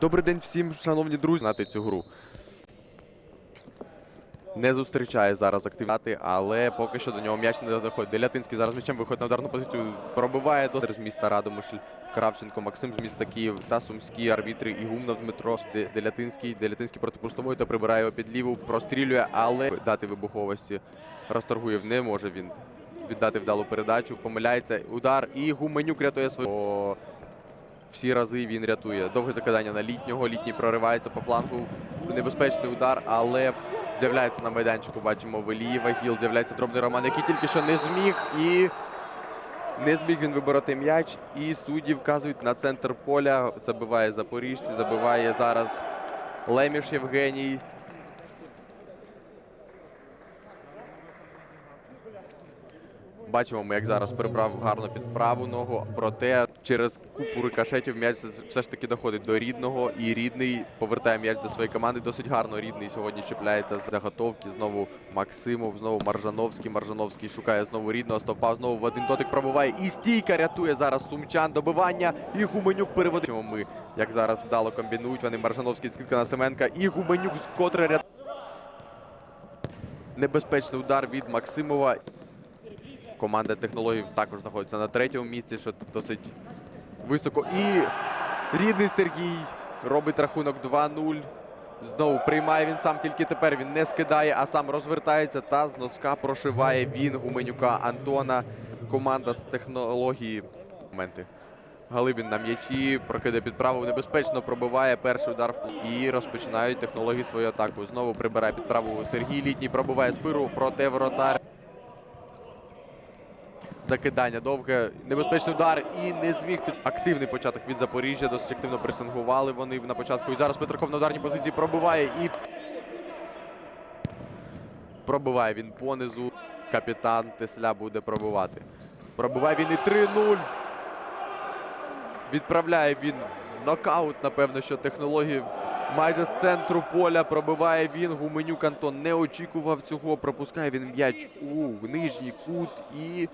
Добрий день всім, шановні друзі, знати цю гру. Не зустрічає зараз активати, але поки що до нього м'яч не доходить. Делятинський зараз м'ячем виходить на ударну позицію, пробиває до з міста Радомишль, Кравченко, Максим з міста Київ та сумські арбітри і Ігумнов Дмитро, Делятинський, Делятинський проти пустової та прибирає його під ліву, прострілює, але дати вибуховості Расторгуєв не може він віддати вдалу передачу, помиляється, удар і Гуменюк рятує свою. Всі рази він рятує. Довге закидання на літнього. Літній проривається по флангу. Небезпечний удар, але з'являється на майданчику. Бачимо Велієва, Гіл, з'являється дробний Роман, який тільки що не зміг і. Не зміг він вибороти м'яч, і судді вказують на центр поля. Забиває запоріжці, забиває зараз Леміш Євгеній. Бачимо ми, як зараз прибрав гарно під праву ногу. Проте через купу рикошетів м'яч все ж таки доходить до рідного. І рідний повертає м'яч до своєї команди. Досить гарно рідний сьогодні чіпляється з заготовки. Знову Максимов, знову Маржановський. Маржановський шукає знову рідного. Стовпав знову в один дотик пробиває. І стійка рятує зараз сумчан. Добивання. І Гуменюк переводить. Ми як зараз вдало комбінують. Вони Маржановський скидка на Семенка. І Гуменюк вкотре рятує. Небезпечний удар від Максимова. Команда технологів також знаходиться на третьому місці, що досить високо. І рідний Сергій робить рахунок 2-0. Знову приймає він сам, тільки тепер він не скидає, а сам розвертається та з носка прошиває він Гуменюка Антона. Команда з технології. Моменти. Галибін на м'ячі, прокидає під праву, небезпечно пробиває перший удар і розпочинають технології свою атаку. Знову прибирає під праву Сергій Літній, пробиває спиру проте воротар. Закидання довге, небезпечний удар і не зміг під активний початок від Запоріжжя. Досить активно пресингували вони на початку. І зараз Петраков на ударній позиції пробиває і пробиває він понизу. Капітан Тесля буде пробивати. Пробиває він і 3-0. Відправляє він в нокаут, напевно, що технології майже з центру поля пробиває він. Гуменюк Антон не очікував цього. Пропускає він м'яч у нижній кут і.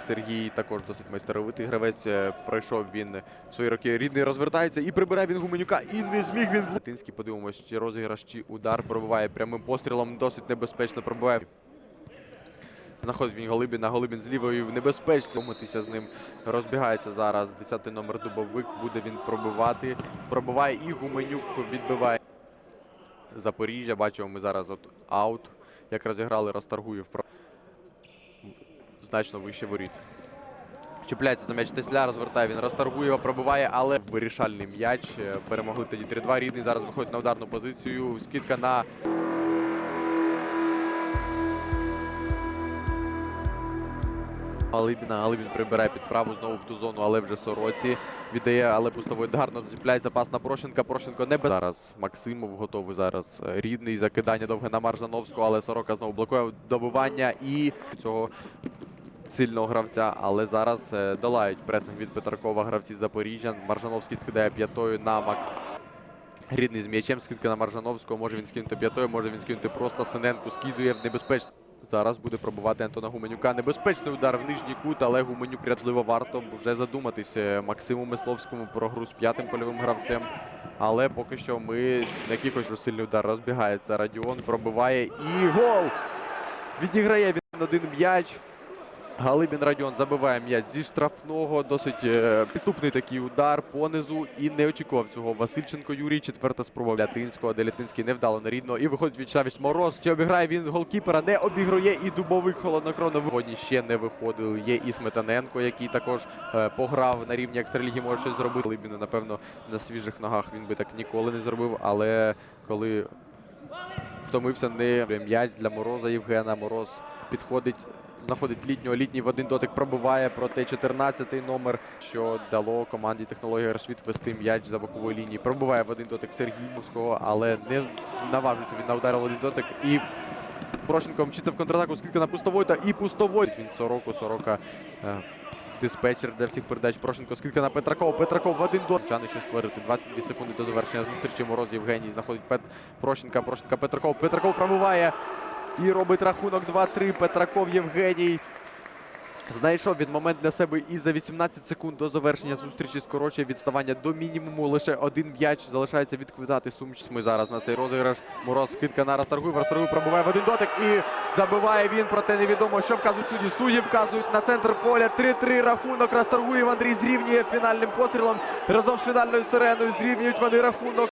Сергій також досить майстеровитий гравець. Е, Пройшов він свої роки рідний, розвертається і прибирає він Гуменюка. І не зміг він. Латинський, подивимось, чи розіграш, чи удар пробиває прямим пострілом. Досить небезпечно пробиває. Знаходить він Голибіна, Голибін з лівою небезпечно митися з ним. Розбігається зараз. 10-й номер дубовик. Буде він пробивати. Пробиває і Гуменюк відбиває. Запоріжжя. Бачимо ми зараз от аут. Як розіграли Расторгуєв про значно вище воріт. Чіпляється за м'яч Тесля, розвертає він Расторгуєва, пробиває, але вирішальний м'яч. Перемогли тоді 3-2. Рідний зараз виходить на ударну позицію. Скидка на Галибіна. Галибін прибирає під праву знову в ту зону, але вже сороці віддає, але пустовий гарно зачіпляється пас на Порошенка. Порошенко не без... Зараз Максимов готовий зараз рідний закидання довге на Маржановського, але сорока знову блокує добивання і цього сильного гравця. Але зараз е, долають пресинг від Петракова гравці Запоріжжя. Маржановський скидає п'ятою на Мак. Рідний з м'ячем, скидка на Маржановського. Може він скинути п'ятою, може він скинути просто Синенко скидує в небезпечно. Зараз буде пробувати Антона Гуменюка. Небезпечний удар в нижній кут, але Гуменюк рятливо варто вже задуматись Максиму Мисловському про гру з п'ятим польовим гравцем. Але поки що ми якихось сильний удар розбігається. Радіон пробиває і гол! Відіграє він один м'яч. Галибін Радіон забиває м'яч зі штрафного. Досить е, підступний такий удар понизу. І не очікував цього Васильченко Юрій. Четверта спроба Лятинського, де Лятинський невдало на рідного. І виходить Чавіс Мороз. Чи обіграє він голкіпера? Не обігрує і дубовик холоднокровно виходить. Ще не виходили. Є і Сметаненко, який також е, пограв на рівні екстраліги, може щось зробити. Галибіну, напевно, на свіжих ногах він би так ніколи не зробив. Але коли втомився не м'яч для Мороза Євгена. Мороз підходить, знаходить літнього. Літній в один дотик пробиває проте 14-й номер, що дало команді технології Росвіт вести м'яч за бокової лінії. Пробиває в один дотик Сергійського, але не наважується він на один дотик. І Порошенко мчиться в контратаку, скільки на пустовой та і пустовой. Він сороку, сорока. е, Диспетчер для всіх передач Порошенко, скільки на Петраков. Петраков в один до. Чани що створити. 22 секунди до завершення зустрічі. Мороз Євгеній знаходить Пет... Порошенка. Порошенка Петраков. Петраков пробиває і робить рахунок 2-3. Петраков Євгеній. Знайшов він момент для себе і за 18 секунд до завершення зустрічі скорочує відставання до мінімуму. Лише один м'яч залишається відквитати сумч. Ми зараз на цей розіграш. Мороз скидка на Расторгуєва. Расторгуєв пробиває в один дотик і забиває він. Проте невідомо, що вказують судді. Судді вказують на центр поля. 3-3 рахунок. Расторгуєв Андрій зрівнює фінальним пострілом. Разом з фінальною сиреною зрівнюють вони рахунок.